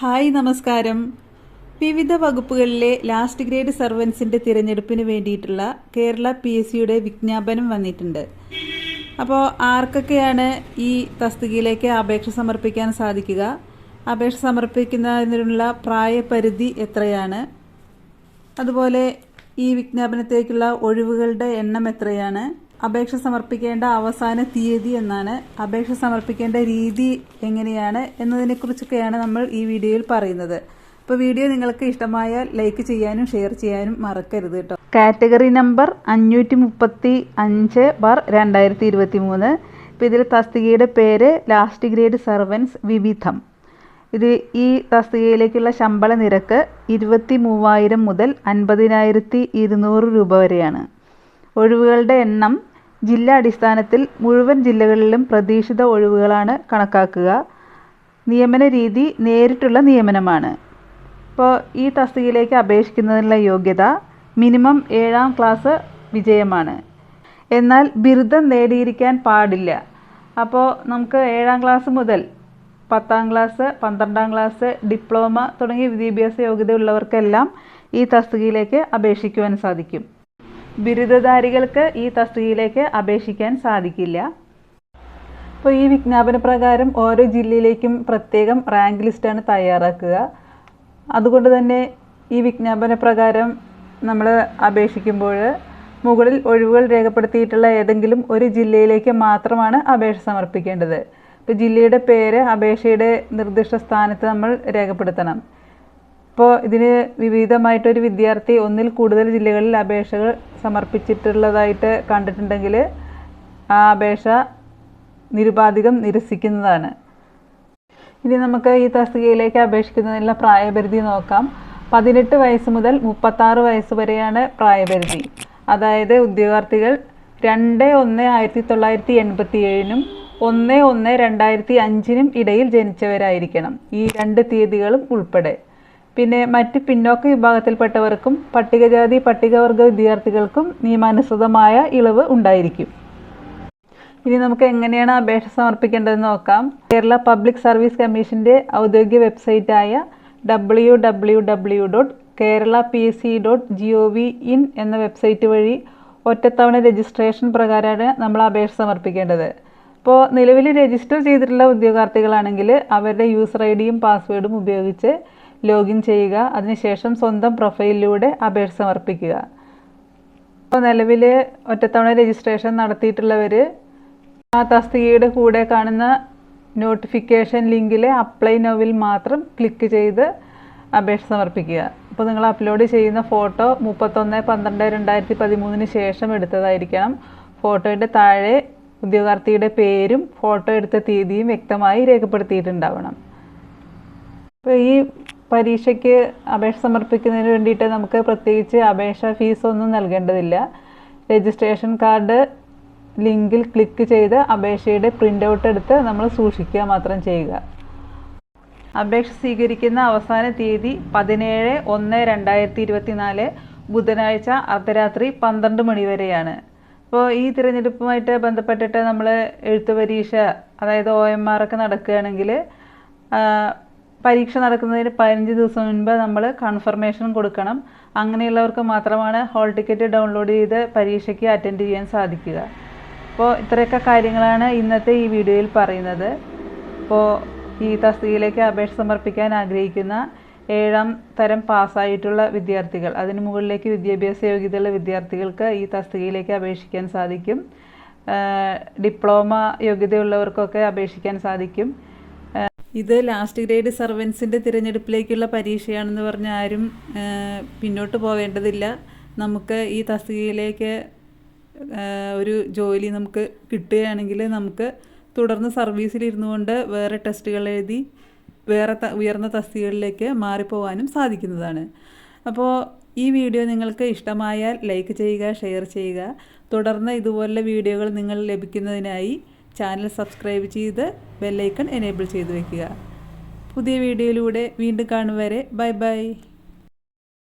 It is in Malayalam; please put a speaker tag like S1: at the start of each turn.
S1: ഹായ് നമസ്കാരം. വിവിധ വകുപ്പുകളിലെ ലാസ്റ്റ് ഗ്രേഡ് സർവൻസിന്റെ തിരഞ്ഞെടുപ്പിന് വേണ്ടിയിട്ടുള്ള കേരള പി എസ് സിയുടെ വിജ്ഞാപനം വന്നിട്ടുണ്ട്. അപ്പോൾ ആർക്കൊക്കെയാണ് ഈ തസ്തികയിലേക്ക് അപേക്ഷ സമർപ്പിക്കാൻ സാധിക്കുക? അപേക്ഷ സമർപ്പിക്കുന്നതിനുള്ള പ്രായപരിധി എത്രയാണ്? അതുപോലെ ഈ വിജ്ഞാപനത്തേക്കുള്ള ഒഴിവുകളുടെ എണ്ണം എത്രയാണ്? അപേക്ഷ സമർപ്പിക്കേണ്ട അവസാന തീയതി എന്നാണ് അപേക്ഷ സമർപ്പിക്കേണ്ട രീതി എങ്ങനെയാണ് എന്നതിനെക്കുറിച്ചൊക്കെയാണ് നമ്മൾ ഈ വീഡിയോയിൽ പറയുന്നത്. അപ്പോൾ വീഡിയോ നിങ്ങൾക്ക് ഇഷ്ടമായാൽ ലൈക്ക് ചെയ്യാനും ഷെയർ ചെയ്യാനും മറക്കരുത് കേട്ടോ. കാറ്റഗറി നമ്പർ അഞ്ഞൂറ്റി മുപ്പത്തി അഞ്ച് ബാർ രണ്ടായിരത്തി ഇരുപത്തി മൂന്ന് ഇപ്പോൾ ഇതിൽ തസ്തികയുടെ പേര് ലാസ്റ്റ് ഗ്രേഡ് സർവൻസ് വിവിധം. ഇത് ഈ തസ്തികയിലേക്കുള്ള ശമ്പള നിരക്ക് ഇരുപത്തി മൂവായിരം മുതൽ അൻപതിനായിരത്തി ഇരുന്നൂറ് രൂപ വരെയാണ്. ഒഴിവുകളുടെ എണ്ണം ജില്ലാ അടിസ്ഥാനത്തിൽ മുഴുവൻ ജില്ലകളിലും പ്രതീക്ഷിത ഒഴിവുകളാണ് കണക്കാക്കുക. നിയമന രീതി നേരിട്ടുള്ള നിയമനമാണ്. ഇപ്പോൾ ഈ തസ്തികയിലേക്ക് അപേക്ഷിക്കുന്നതിനുള്ള യോഗ്യത മിനിമം ഏഴാം ക്ലാസ് വിജയമാണ്. എന്നാൽ ബിരുദം നേടിയിരിക്കാൻ പാടില്ല. അപ്പോൾ നമുക്ക് ഏഴാം ക്ലാസ് മുതൽ പത്താം ക്ലാസ് പന്ത്രണ്ടാം ക്ലാസ് ഡിപ്ലോമ തുടങ്ങിയ വിദ്യാഭ്യാസ യോഗ്യതയുള്ളവർക്കെല്ലാം ഈ തസ്തികയിലേക്ക് അപേക്ഷിക്കുവാൻ സാധിക്കും. ബിരുദധാരികൾക്ക് ഈ തസ്തികയിലേക്ക് അപേക്ഷിക്കാൻ സാധിക്കില്ല. അപ്പോൾ ഈ വിജ്ഞാപന പ്രകാരം ഓരോ ജില്ലയിലേക്കും പ്രത്യേകം റാങ്ക് ലിസ്റ്റാണ് തയ്യാറാക്കുക. അതുകൊണ്ട് തന്നെ ഈ വിജ്ഞാപന പ്രകാരം നമ്മൾ അപേക്ഷിക്കുമ്പോൾ മുകളിൽ ഒഴിവുകൾ രേഖപ്പെടുത്തിയിട്ടുള്ള ഏതെങ്കിലും ഒരു ജില്ലയിലേക്ക് മാത്രമാണ് അപേക്ഷ സമർപ്പിക്കേണ്ടത്. ഇപ്പോൾ ജില്ലയുടെ പേര് അപേക്ഷയുടെ നിർദ്ദിഷ്ട സ്ഥാനത്ത് നമ്മൾ രേഖപ്പെടുത്തണം. ഇപ്പോൾ ഇതിന് വിവിധമായിട്ടൊരു വിദ്യാർത്ഥി ഒന്നിൽ കൂടുതൽ ജില്ലകളിൽ അപേക്ഷകൾ സമർപ്പിച്ചിട്ടുള്ളതായിട്ട് കണ്ടിട്ടുണ്ടെങ്കിൽ ആ അപേക്ഷ നിരുപാധികം നിരസിക്കുന്നതാണ്. ഇനി നമുക്ക് ഈ തസ്തികയിലേക്ക് അപേക്ഷിക്കുന്നതിനുള്ള പ്രായപരിധി നോക്കാം. പതിനെട്ട് വയസ്സ് മുതൽ മുപ്പത്താറ് വയസ്സ് വരെയാണ് പ്രായപരിധി. അതായത് ഉദ്യോഗാർത്ഥികൾ രണ്ട് ഒന്ന് ആയിരത്തി തൊള്ളായിരത്തി എൺപത്തി ഏഴിനും ഒന്ന് ഒന്ന് രണ്ടായിരത്തി അഞ്ചിനും ഇടയിൽ ജനിച്ചവരായിരിക്കണം ഈ രണ്ട് തീയതികളും ഉൾപ്പെടെ. പിന്നെ മറ്റ് പിന്നോക്ക വിഭാഗത്തിൽപ്പെട്ടവർക്കും പട്ടികജാതി പട്ടികവർഗ വിദ്യാർത്ഥികൾക്കും നിയമാനുസൃതമായ ഇളവ് ഉണ്ടായിരിക്കും. ഇനി നമുക്ക് എങ്ങനെയാണ് അപേക്ഷ സമർപ്പിക്കേണ്ടതെന്ന് നോക്കാം. കേരള പബ്ലിക് സർവീസ് കമ്മീഷന്റെ ഔദ്യോഗിക വെബ്സൈറ്റായ W W W dot Kerala P S C dot G O V in എന്ന വെബ്സൈറ്റ് വഴി ഒറ്റത്തവണ രജിസ്ട്രേഷൻ പ്രകാരമാണ് നമ്മൾ അപേക്ഷ സമർപ്പിക്കേണ്ടത്. അപ്പോൾ നിലവിൽ രജിസ്റ്റർ ചെയ്തിട്ടുള്ള ഉദ്യോഗാർത്ഥികളാണെങ്കിൽ അവരുടെ യൂസർ ഐ ഡിയും പാസ്വേഡും ഉപയോഗിച്ച് ലോഗിൻ ചെയ്യുക. അതിനുശേഷം സ്വന്തം പ്രൊഫൈലിലൂടെ അപേക്ഷ സമർപ്പിക്കുക. ഇപ്പോൾ നിലവിൽ ഒറ്റത്തവണ രജിസ്ട്രേഷൻ നടത്തിയിട്ടുള്ളവർ ആ തസ്തികയുടെ കൂടെ കാണുന്ന നോട്ടിഫിക്കേഷൻ ലിങ്കിലെ അപ്ലൈ നോവിൽ മാത്രം ക്ലിക്ക് ചെയ്ത് അപേക്ഷ സമർപ്പിക്കുക. അപ്പോൾ നിങ്ങൾ അപ്ലോഡ് ചെയ്യുന്ന ഫോട്ടോ മുപ്പത്തൊന്ന് പന്ത്രണ്ട് രണ്ടായിരത്തി പതിമൂന്നിന് ശേഷം എടുത്തതായിരിക്കണം. ഫോട്ടോയുടെ താഴെ ഉദ്യോഗാർത്ഥിയുടെ പേരും ഫോട്ടോ എടുത്ത തീയതിയും വ്യക്തമായി രേഖപ്പെടുത്തിയിട്ടുണ്ടാവണം. അപ്പോൾ ഈ പരീക്ഷയ്ക്ക് അപേക്ഷ സമർപ്പിക്കുന്നതിന് വേണ്ടിയിട്ട് നമുക്ക് പ്രത്യേകിച്ച് അപേക്ഷ ഫീസൊന്നും നൽകേണ്ടതില്ല. രജിസ്ട്രേഷൻ കാർഡ് ലിങ്കിൽ ക്ലിക്ക് ചെയ്ത് അപേക്ഷയുടെ പ്രിന്റ് ഔട്ട് എടുത്ത് നമ്മൾ സൂക്ഷിക്കുക മാത്രം ചെയ്യുക. അപേക്ഷ സ്വീകരിക്കുന്ന അവസാന തീയതി പതിനേഴ് ഒന്ന് രണ്ടായിരത്തി ഇരുപത്തി നാല് ബുധനാഴ്ച അർദ്ധരാത്രി പന്ത്രണ്ട് മണി വരെയാണ്. അപ്പോൾ ഈ തിരഞ്ഞെടുപ്പുമായിട്ട് ബന്ധപ്പെട്ടിട്ട് നമ്മൾ എഴുത്ത് പരീക്ഷ അതായത് ഒ എം ആർ ഒക്കെ നടക്കുകയാണെങ്കിൽ പരീക്ഷ നടക്കുന്നതിന് പതിനഞ്ച് ദിവസം മുൻപ് നമ്മൾ കൺഫർമേഷൻ കൊടുക്കണം. അങ്ങനെയുള്ളവർക്ക് മാത്രമാണ് ഹോൾ ടിക്കറ്റ് ഡൗൺലോഡ് ചെയ്ത് പരീക്ഷയ്ക്ക് അറ്റൻഡ് ചെയ്യാൻ സാധിക്കുക. അപ്പോൾ ഇത്രയൊക്കെ കാര്യങ്ങളാണ് ഇന്നത്തെ ഈ വീഡിയോയിൽ പറയുന്നത്. അപ്പോൾ ഈ തസ്തികയിലേക്ക് അപേക്ഷ സമർപ്പിക്കാൻ ആഗ്രഹിക്കുന്ന ഏഴാം തരം പാസ്സായിട്ടുള്ള വിദ്യാർത്ഥികൾ അതിന് മുകളിലേക്ക് വിദ്യാഭ്യാസ യോഗ്യതയുള്ള വിദ്യാർത്ഥികൾക്ക് ഈ തസ്തികയിലേക്ക് അപേക്ഷിക്കാൻ സാധിക്കും. ഡിപ്ലോമ യോഗ്യതയുള്ളവർക്കൊക്കെ അപേക്ഷിക്കാൻ സാധിക്കും. ഇത് ലാസ്റ്റ് ഗ്രേഡ് സർവൻസിന്റെ തിരഞ്ഞെടുപ്പിലേക്കുള്ള പരീക്ഷയാണെന്ന് പറഞ്ഞാൽ ആരും പിന്നോട്ട് പോവേണ്ടതില്ല. നമുക്ക് ഈ തസ്തികയിലേക്ക് ഒരു ജോലി നമുക്ക് കിട്ടുകയാണെങ്കിൽ നമുക്ക് തുടർന്ന് സർവീസിൽ ഇരുന്നു കൊണ്ട് വേറെ ടെസ്റ്റുകൾ എഴുതി വേറെ ഉയർന്ന തസ്തികകളിലേക്ക് മാറിപ്പോവാനും സാധിക്കുന്നതാണ്. അപ്പോൾ ഈ വീഡിയോ നിങ്ങൾക്ക് ഇഷ്ടമായാൽ ലൈക്ക് ചെയ്യുക ഷെയർ ചെയ്യുക. തുടർന്ന് ഇതുപോലുള്ള വീഡിയോകൾ നിങ്ങൾ ലഭിക്കുന്നതിനായി ചാനൽ സബ്സ്ക്രൈബ് ചെയ്ത് ബെല്ലൈക്കൺ എനേബിൾ ചെയ്ത് വയ്ക്കുക പുതിയ വീഡിയോയിലൂടെ വീണ്ടും കാണും വരെ. Bye bye.